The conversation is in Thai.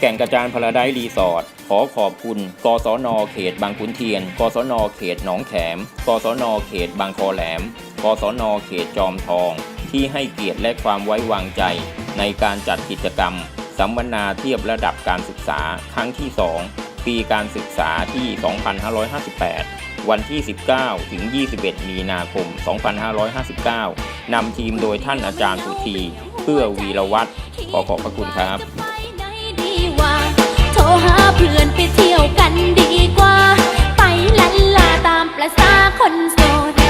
แก่งกระจานพาราไดซ์รีสอร์ทขอขอบคุณ กศน เขตบางขุนเทียน กศน เขตหนองแขม กศน เขตบางคอแหลม กศน เขตจอมทอง ที่ให้เกียรติและความไว้วางใจ ในการจัดกิจกรรม สัมมนาเทียบระดับการศึกษาครั้งที่ 2 ปีการศึกษาที่ 2558 วันที่ 19 ถึง 21 มีนาคม 2559 นำทีมโดยท่านอาจารย์สุธี เพื่อวีรวัตรขอขอบพระคุณครับ stored